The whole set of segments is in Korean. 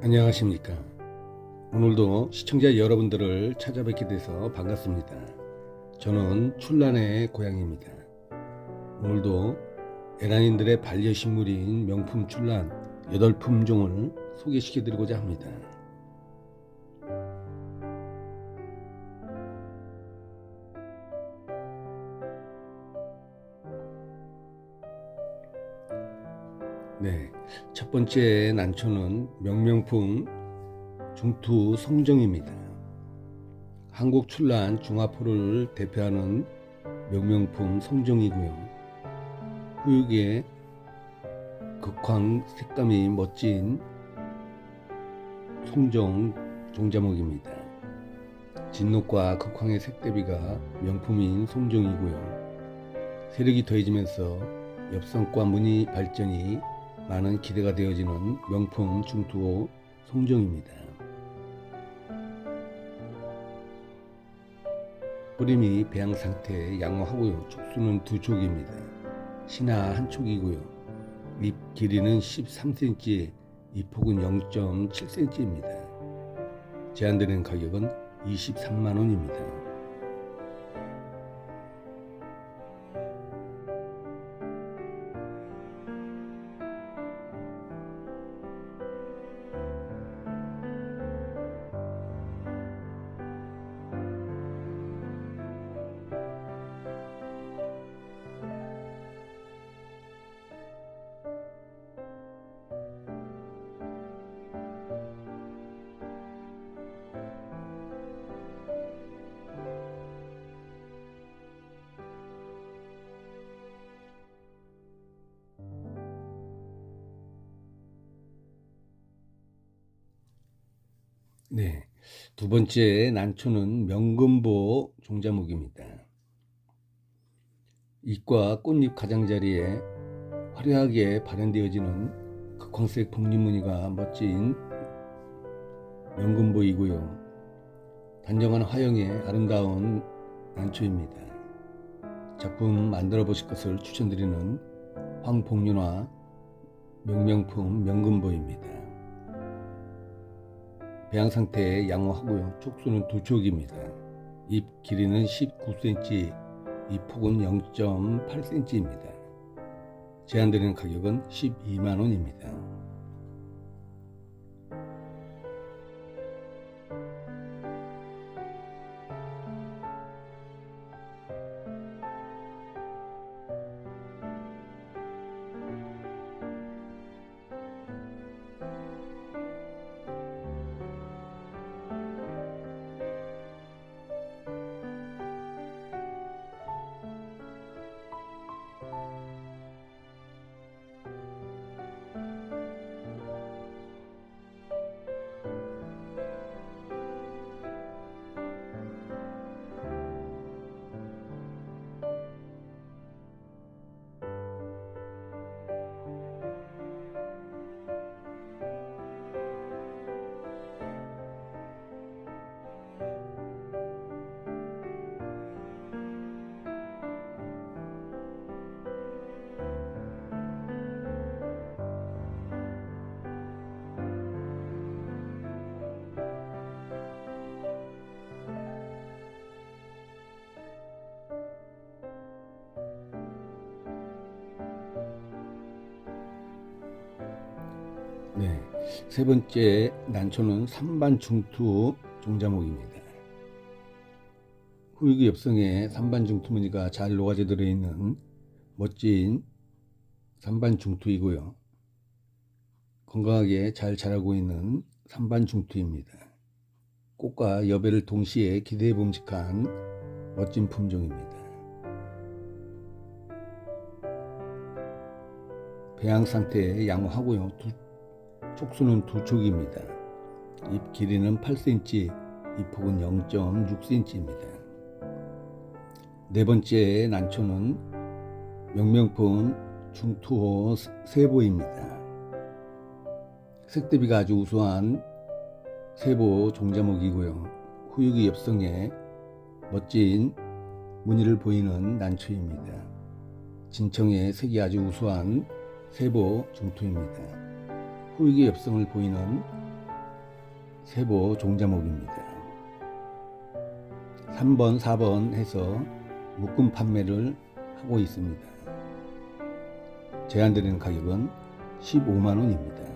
안녕하십니까. 오늘도 시청자 여러분들을 찾아뵙게 돼서 반갑습니다. 저는 출란의 고향입니다. 오늘도 에란인들의 반려식물인 명품 출란 8품종을 소개시켜드리고자 합니다. 네, 첫 번째 난초는 명명품 중투 성정입니다. 한국 출란 중화포를 대표하는 명명품 성정이고요. 후육의 극황 색감이 멋진 송정 종자목입니다. 진녹과 극황의 색대비가 명품인 송정이고요. 세력이 더해지면서 엽성과 무늬 발전이 많은 기대가 되어지는 명품 중투호 송정입니다. 뿌림이 배양 상태에 양호하고요. 촉수는 두 촉입니다. 신화 한 촉이고요. 잎 길이는 13cm, 잎 폭은 0.7cm입니다. 제한되는 가격은 23만 원입니다. 네. 두 번째 난초는 명금보 종자목입니다. 잎과 꽃잎 가장자리에 화려하게 발현되어지는 극황색 복리무늬가 멋진 명금보이고요. 단정한 화형의 아름다운 난초입니다. 작품 만들어 보실 것을 추천드리는 황복륜화 명명품 명금보입니다. 배양 상태에 양호하고요. 촉수는 두 촉입니다. 잎 길이는 19cm, 잎 폭은 0.8cm입니다. 제한되는 가격은 12만 원입니다. 세 번째 난초는 삼반 중투 종자목입니다. 후육의 엽성에 삼반 중투 무늬가 잘 녹아져 들어있는 멋진 삼반 중투이고요. 건강하게 잘 자라고 있는 삼반 중투입니다. 꽃과 여배를 동시에 기대해 봄직한 멋진 품종입니다. 배양 상태에 양호하고요. 두, 촉수는 두 촉입니다. 잎 길이는 8cm, 잎 폭은 0.6cm입니다. 네 번째 난초는 명명품 중투호 세보입니다. 색대비가 아주 우수한 세보 종자목이고요. 후육의 엽성에 멋진 무늬를 보이는 난초입니다. 진청의 색이 아주 우수한 세보 중투입니다. 후육의 엽성을 보이는 세보 종자목입니다. 3번, 4번 해서 묶음 판매를 하고 있습니다. 제한드리는 가격은 15만 원입니다.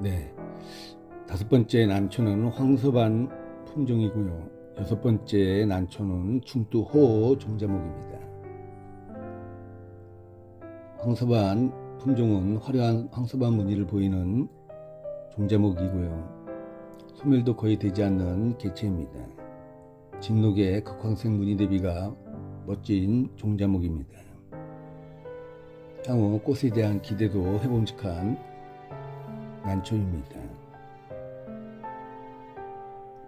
네. 다섯 번째 난초는 황서반 품종이고요. 여섯 번째 난초는 중두호 종자목입니다. 황서반 품종은 화려한 황서반 무늬를 보이는 종자목이고요. 소멸도 거의 되지 않는 개체입니다. 진록의 극황색 무늬 대비가 멋진 종자목입니다. 향후 꽃에 대한 기대도 해봄직한 난초입니다.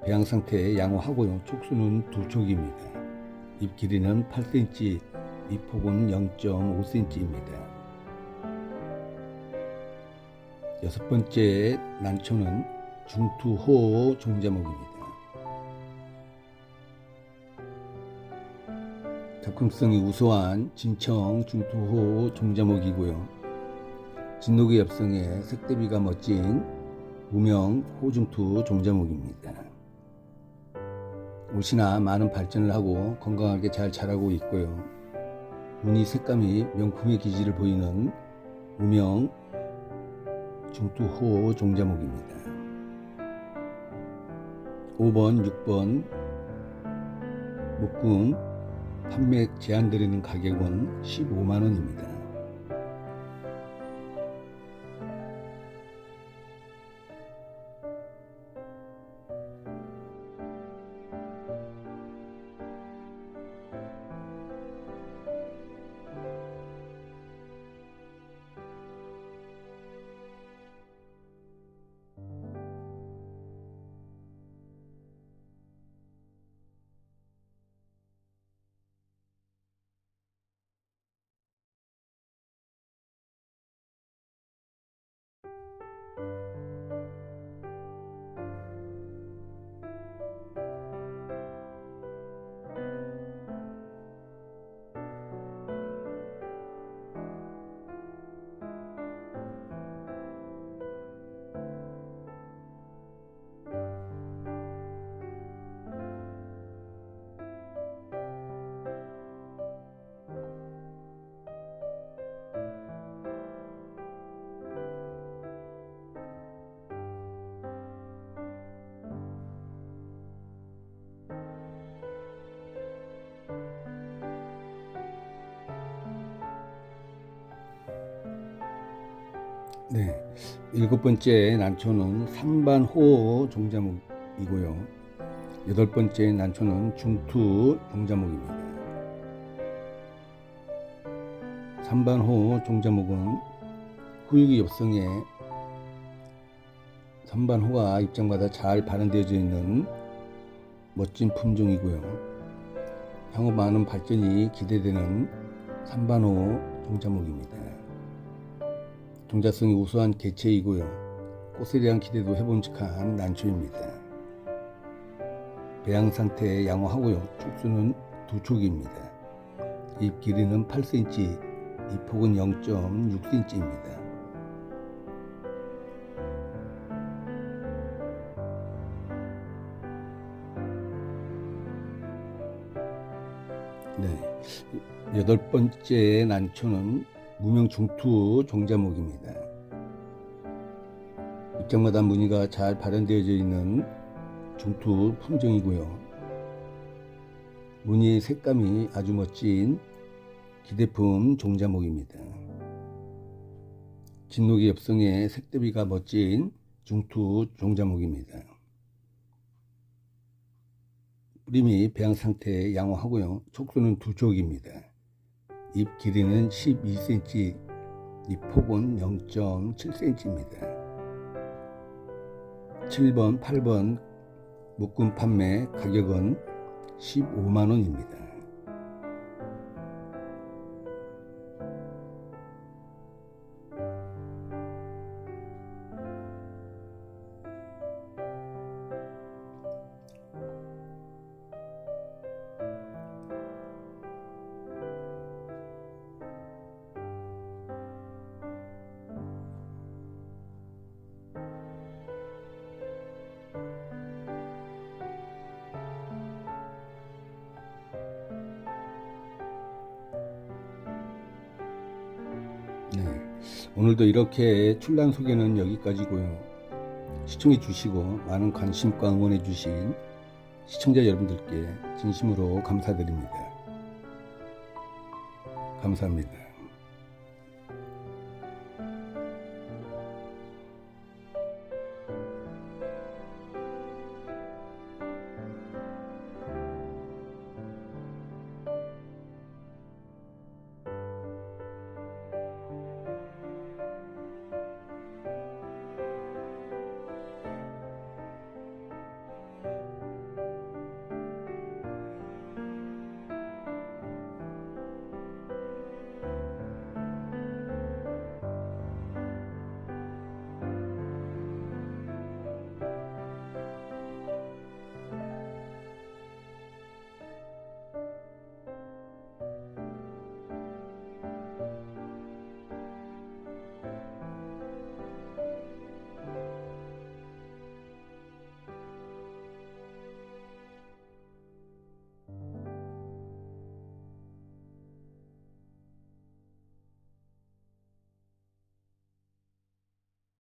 배양 상태에 양호하고요. 촉수는 두 촉입니다. 잎 길이는 8cm, 잎 폭은 0.5cm입니다. 여섯 번째 난초는 중투호 종자목입니다. 접근성이 우수한 진청 중투호 종자목이고요. 진녹의 엽성에 색대비가 멋진 무명 호중투 종자목입니다. 옷이나 많은 발전을 하고 건강하게 잘 자라고 있고요. 무늬 색감이 명품의 기질을 보이는 무명 중투호 종자목입니다. 5번, 6번 묶음 판매 제한 드리는 가격은 15만원입니다. 네. 일곱 번째 난초는 삼반호 종자목이고요. 여덟 번째 난초는 중투 종자목입니다. 삼반호 종자목은 후육이 엽성에 삼반호가 입장마다 잘 발현되어져 있는 멋진 품종이고요. 향후 많은 발전이 기대되는 삼반호 종자목입니다. 동자성이 우수한 개체이고요. 꽃에 대한 기대도 해봄직한 난초입니다. 배양 상태에 양호하고요. 촉수는 두 촉입니다. 잎 길이는 8cm, 잎 폭은 0.6cm입니다. 네. 여덟 번째 난초는 무명 중투 종자목입니다. 입장마다 무늬가 잘 발현되어져 있는 중투 품종이고요. 무늬 색감이 아주 멋진 기대품 종자목입니다. 진녹이 엽성의 색대비가 멋진 중투 종자목입니다. 뿌림이 배양 상태에 양호하고요. 촉수는 두 촉입니다. 잎 길이는 12cm, 잎 폭은 0.7cm입니다. 7번, 8번 묶음 판매 가격은 15만 원입니다. 오늘도 이렇게 출란 소개는 여기까지고요. 시청해 주시고 많은 관심과 응원해 주신 시청자 여러분들께 진심으로 감사드립니다. 감사합니다.